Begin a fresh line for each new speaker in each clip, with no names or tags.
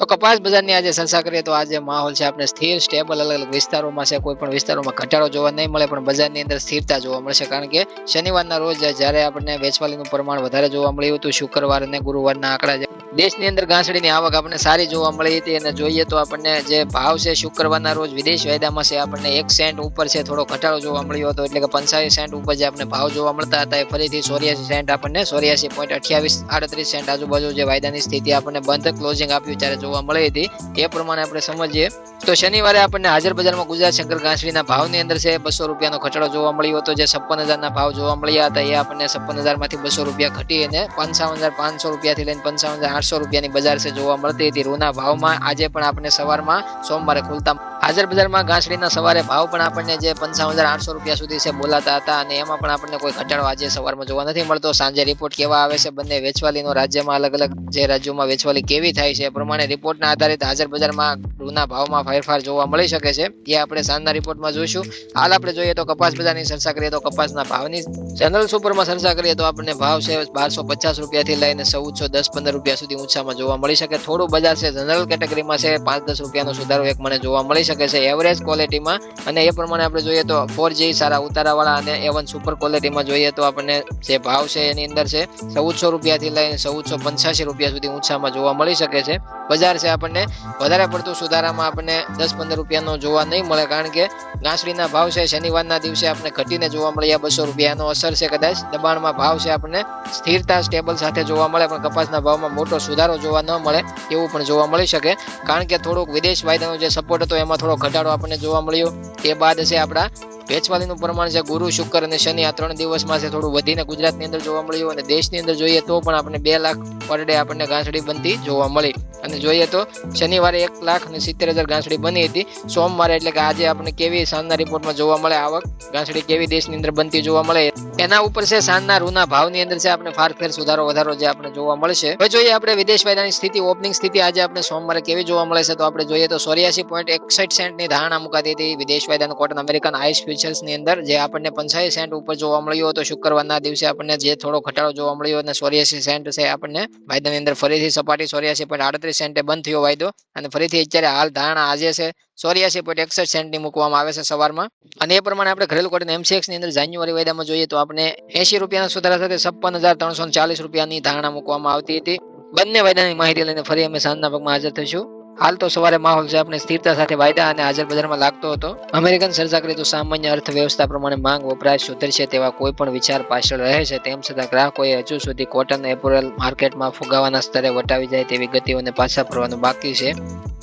તો કપાસ બજારની આજે ચર્ચા કરીએ તો આજે માહોલ છે આપણે સ્થિર સ્ટેબલ અલગ અલગ વિસ્તારોમાં છે. કોઈ પણ વિસ્તારોમાં ઘટાડો જોવા નહીં મળે, પણ બજારની અંદર સ્થિરતા જોવા મળશે. કારણ કે શનિવારના રોજ જ્યારે આપણને વેચવાલીનું પ્રમાણ વધારે જોવા મળ્યું હતું, શુક્રવાર અને ગુરુવારના આંકડા દેશની અંદર ઘાસડીની આવક આપણને સારી જોવા મળી હતી. અને જોઈએ તો આપણને જે ભાવ છે શુક્રવારના રોજ વિદેશ વાયદામાં છે, આપણને એક સેન્ટ ઉપર છે થોડો ઘટાડો જોવા મળ્યો હતો. એટલે કે પંચાવી સેન્ટ ઉપર જે આપણે ભાવ જોવા મળતા હતા, એ ફરીથી ચોર્યાસી સેન્ટ આપણને ચોર્યાસી પોઈન્ટ અઠ્યાવીસ, આડત્રીસ સેન્ટ આજુબાજુ જે વાયદાની સ્થિતિ આપણને બંધ ક્લોઝિંગ આપ્યું. ત્યારે જોવા મળી હતી. એ પ્રમાણે આપણે સમજીએ. તો શનિવારે આપણને હાજર બજારમાં ગુજરાત શંકર ઘાસડીના ભાવની અંદર છે બસો રૂપિયાનો ખચડો જોવા મળ્યો હતો, જે છપ્પન હજારના ભાવ જોવા મળ્યા હતા. એ આપણને છપ્પન હજારમાંથી બસો રૂપિયા ઘટી અને પંચાવન હજાર પાંચસો રૂપિયાથી લઈને પંચાવન હજાર આઠસો રૂપિયાની બજાર છે જોવા મળતી હતી. રૂના ભાવમાં આજે પણ આપણને સવારમાં સોમવારે ખુલતા હાજર બજારમાં ઘાસડીના સવારે ભાવ પણ આપણને જે પંચાવન હજાર આઠસો રૂપિયા સુધી છે બોલાતા હતા અને એમાં પણ આપણને કોઈ ઘટાડો આજે સવારમાં જોવા નથી મળતો. સાંજે રિપોર્ટ કેવા આવે છે? બંને વેચવાલીનો રાજ્યમાં અલગ અલગ જે રાજ્યોમાં વેચવાલી કેવી થાય છે એ પ્રમાણે રિપોર્ટના આધારિત હાજર બજારમાં રૂના ભાવમાં ફેરફાર જોવા મળી શકે છે. એ આપણે સાંજના રિપોર્ટમાં જોઈશું. હાલ આપણે જોઈએ તો કપાસ બજારની ચર્ચા કરીએ તો કપાસના ભાવની. જનરલ સુપરમાં ચર્ચા કરીએ તો આપણને ભાવ છે બારસો પચાસ રૂપિયાથી લઈને ચૌદસો દસ પંદર રૂપિયા સુધી ઊંચામાં જોવા મળી શકે. થોડું બજાર છે. જનરલ કેટેગરીમાં છે પાંચ દસ રૂપિયાનો સુધારો એક મને જોવા મળી શકે. છે એવરેજ ક્વોલિટીમાં અને એ પ્રમાણે આપણે જોઈએ તો ફોર જી સારા ઉતારાવાળા અને એવન સુપર ક્વોલિટીમાં જોઈએ તો આપણને જે ભાવ છે એની અંદર છે, ચૌદસો રૂપિયાથી લઈને ચૌદસો પંચ્યાસી રૂપિયા સુધી ઊંચામાં જોવા મળી શકે છે. બજાર છે આપણને વધારે પડતું સુધારામાં આપણને દસ પંદર રૂપિયાનો જોવા નહીં મળે, કારણ કે ઘાસડીના ભાવ છે, શનિવારના દિવસે આપણે ઘટીને જોવા મળ્યા બસો રૂપિયાનો અસર છે કદાચ. દબાણમાં ભાવ છે આપણને સ્થિરતા સ્ટેબલ સાથે જોવા મળે, પણ કપાસના ભાવમાં મોટો સુધારો જોવા ન મળે એવું પણ જોવા મળી શકે. કારણ કે થોડુંક વિદેશ વાયદાનો જે સપોર્ટ હતો, એમાં થોડો ઘટાડો આપણને જોવા મળ્યો. તે બાદ છે આપણા વેચવાલીનું પ્રમાણ છે ગુરુ, શુક્ર અને શનિ. આ ત્રણ દિવસમાં છે થોડું વધીને ગુજરાતની અંદર જોવા મળ્યું અને દેશની અંદર જોઈએ તો પણ આપણને બે લાખ પર ડે આપણને ઘાસડી બનતી જોવા મળી. અને જોઈએ તો શનિવારે એક લાખ અને સિત્તેર હજાર ઘાસડી બની હતી. સોમવારે એટલે કે આજે આપણને કેવી સાંજના રિપોર્ટમાં જોવા મળે, આવક ઘાસડી કેવી દેશની અંદર બનતી જોવા મળે, એના ઉપર છે સાંજના રૂના ભાવની અંદર છે આપણે ફારફેર સુધારો વધારો જે આપણે જોવા મળશે. હવે જોઈએ આપણે વિદેશ વાયદાની સ્થિતિ ઓપનિંગ સ્થિતિ આજે આપણે સોમવારે કેવી જોવા મળે છે તો આપણે જોઈએ તો ચોર્યાસી પોઈન્ટ એકસઠ સેન્ટની ધારણા મુકાતી હતી વિદેશ વાયદાનું કોટન અમેરિકન આઈસ ફ્યુચર્સની અંદર, જે આપણને પંચાસી સેન્ટ ઉપર જોવા મળ્યો હતો. શુક્રવારના દિવસે આપણને જે થોડો ઘટાડો જોવા મળ્યો અને ચોર્યાસી સેન્ટ છે આપણને વાયદાની અંદર ફરીથી સપાટી ચોર્યાસી પોઈન્ટ આડત્રીસ સેન્ટે બંધ થયો, વાયદો. અને ફરીથી અત્યારે હાલ ધારણા આજે છે, ચોર્યાસી પોઈન્ટ એકસઠ સેન્ટની મૂકવામાં આવે છે સવારમાં. અને એ પ્રમાણે આપણે ઘરેલું કોટન એમસીએક્સની અંદર જાન્યુઆરી વાયદામાં જોઈએ તો આપણે એસી રૂપિયાના સુધારા સાથે છપ્પન હજાર ત્રણસો ચાલીસ રૂપિયાની ધારણા મૂકવામાં આવતી હતી. બંને વાયદાની માહિતી લઈને ફરી અમે સાંજના ભાગમાં હાજર થઈશું. હાલ તો સવારે માહોલ છે, આપણે સ્થિરતા સાથે વાયદા અને હાજર બજારમાં લાગતો હતો. અમેરિકન ચર્ચા કરીએ તો સામાન્ય અર્થવ્યવસ્થા પ્રમાણે માંગ, વપરાશ સુધરશે તેવા કોઈ પણ વિચાર પાછળ રહે છે. તેમ છતાં ગ્રાહકોએ હજુ સુધી કોટન, એપોરલ માર્કેટમાં ફુગાવાના સ્તરે વટાવી જાય તેવી ગતિઓને પાછા ફરવાનું બાકી છે.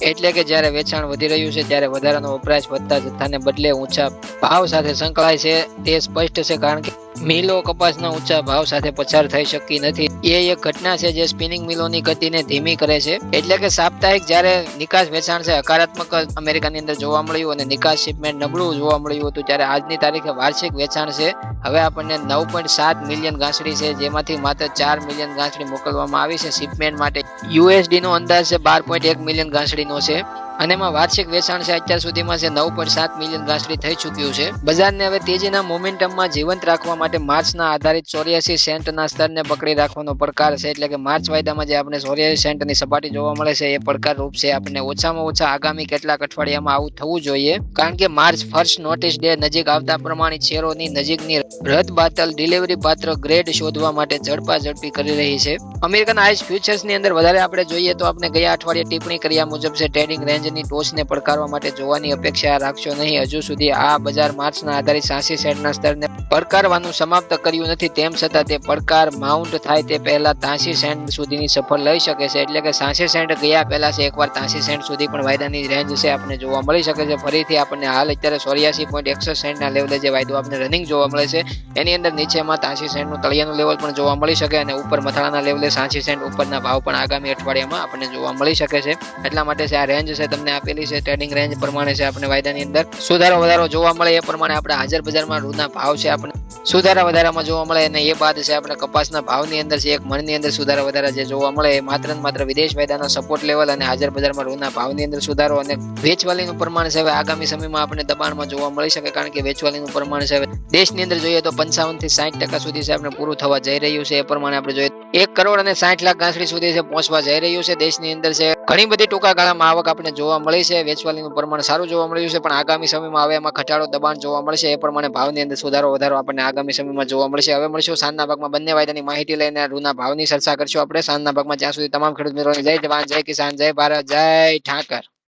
એટલે કે જ્યારે વેચાણ વધી રહ્યું છે, ત્યારે વધારાનો વપરાશ વધતા જથ્થાને બદલે ઊંચા ભાવ સાથે સંકળાય છે. તે સ્પષ્ટ છે, કારણ કે મિલો કપાસના ઊંચા ભાવ સાથે પસાર થઈ શકી નથી. એ એક ઘટના છે જે સ્પિનિંગ મિલોની ગતિને ધીમી કરે છે. એટલે કે સાપ્તાહિક જ્યારે નિકાસ વેચાણ છે, હકારાત્મક અમેરિકાની અંદર જોવા મળ્યું અને નિકાસ શિપમેન્ટ નબળું જોવા મળ્યું હતું ત્યારે આજની તારીખે વાર્ષિક વેચાણ છે. હવે આપણને નવ પોઈન્ટ સાત મિલિયન ગાંસડી છે, જેમાંથી માત્ર ચાર મિલિયન ગાંસડી મોકલવામાં આવી છે શિપમેન્ટ માટે. યુએસડી નો અંદાજ છે બાર પોઈન્ટ એક મિલિયન ગાંસડીનો છે. અને એમાં વાર્ષિક વેચાણ છે અત્યાર સુધીમાં છે નવ પોઈન્ટ સાત મિલિયન ગાંસડી થઈ ચૂક્યું છે. બજારને હવે તેજીના મોમેન્ટમમાં જીવંત રાખવા માટે માર્ચના આધારિત ચોર્યાસી સેન્ટના સ્તરને પકડી રાખવાનો પડકાર છે. એટલે કે માર્ચ વાયદામાં જે આપણે ચોર્યાસી સેન્ટની સપાટી જોવા મળે છે, એ પડકાર રૂપ છે આપણને ઓછામાં ઓછા આગામી કેટલાક અઠવાડિયામાં આવું થવું જોઈએ. કારણ કે માર્ચ ફર્સ્ટ નોટિસ ડે નજીક આવતા પ્રમાણે શેરોની નજીકની રદ બાતલ ડિલિવરી પાત્ર ગ્રેડ શોધવા માટે ઝડપા ઝડપી કરી રહી છે. અમેરિકન આઈસ ફ્યુચર્સની અંદર વધારે આપણે જોઈએ તો આપણે ગયા અઠવાડિયે ટિપ્પણી કર્યા મુજબ છે ટ્રેડિંગ રેન્જ ની ટોચને પડકારવા માટે જોવાની અપેક્ષા રાખશો નહીં. હજુ સુધી આ બજાર માર્ચના આધારિત સાસી સેન્ટના સ્તરને પડકારવાનું સમાપ્ત કર્યું નથી. તેમ છતાં તે પડકાર માઉન્ટ થાય તે પહેલા તાસી સેન્ટ સુધીની સફળ લઈ શકે છે. એટલે કે સાસી સેન્ટ ગયા પહેલા છે, એકવાર તાસી સેન્ટ સુધી પણ વાયદાની રેન્જ છે આપણને જોવા મળી શકે છે. ફરીથી આપણને હાલ અત્યારે સોરિયાસી પોઈન્ટ એકસઠ સેન્ટના લેવલે જે વાયદો આપણને રનિંગ જોવા મળે છે. એની અંદર નીચેમાં તાસી સેન્ટનું તળિયાનું લેવલ પણ જોવા મળી શકે અને ઉપર મથાળાના લેવલે સાસી સેન્ટ ઉપરના ભાવ પણ આગામી અઠવાડિયામાં આપણને જોવા મળી શકે છે. એટલા માટે છે, આ રેન્જ છે તમને આપેલી છે ટ્રેડિંગ રેન્જ પ્રમાણે છે આપણે વાયદાની અંદર. સુધારો વધારો જોવા મળે એ પ્રમાણે આપણે હાજર બજારમાં રૂના ભાવ છે આપણે સુધારા વધારામાં જોવા મળે અને એ બાદ છે આપણે કપાસના ભાવની અંદર છે, એક મણની અંદર સુધારા વધારા જે જોવા મળે, એ માત્ર ને માત્ર વિદેશ વાયદાનો સપોર્ટ લેવલ અને હાજર બજારમાં રૂના ભાવની અંદર સુધારો અને વેચવાલીનું પ્રમાણ છે હવે આગામી સમયમાં આપણે દબાણમાં જોવા મળી શકે કારણ કે વેચવાલીનું પ્રમાણ છે દેશની અંદર જોઈએ તો પંચાવનથી સાઠ ટકા સુધી છે આપણે પૂરું થવા જઈ રહ્યું છે, એ પ્રમાણે આપણે જોઈએ એક કરોડ અને સાઠ લાખ ગાંસડી સુધી છે પહોંચવા જઈ રહ્યું છે, દેશની અંદર છે ઘણી બધી ટૂંકા ગાળામાં આવક આપણે જોવા મળી છે, વેચવાલીનું પ્રમાણ સારું જોવા મળ્યું છે, પણ આગામી સમયમાં હવે એમાં ઘટાડો દબાણ જોવા મળશે, એ પ્રમાણે ભાવની અંદર સુધારો વધારો આપણને આગામી સમયમાં જોવા મળશે. હવે મળશું સાંજના ભાગમાં બંને વાયદાની માહિતી લઈને રૂના ભાવની ચર્ચા કરશું આપણે. સાંજના ભાગમાં જ્યાં સુધી તમામ ખેડૂત મિત્રો જય જવાન, જય કિસાન, જય ભારત, જય ઠાકર.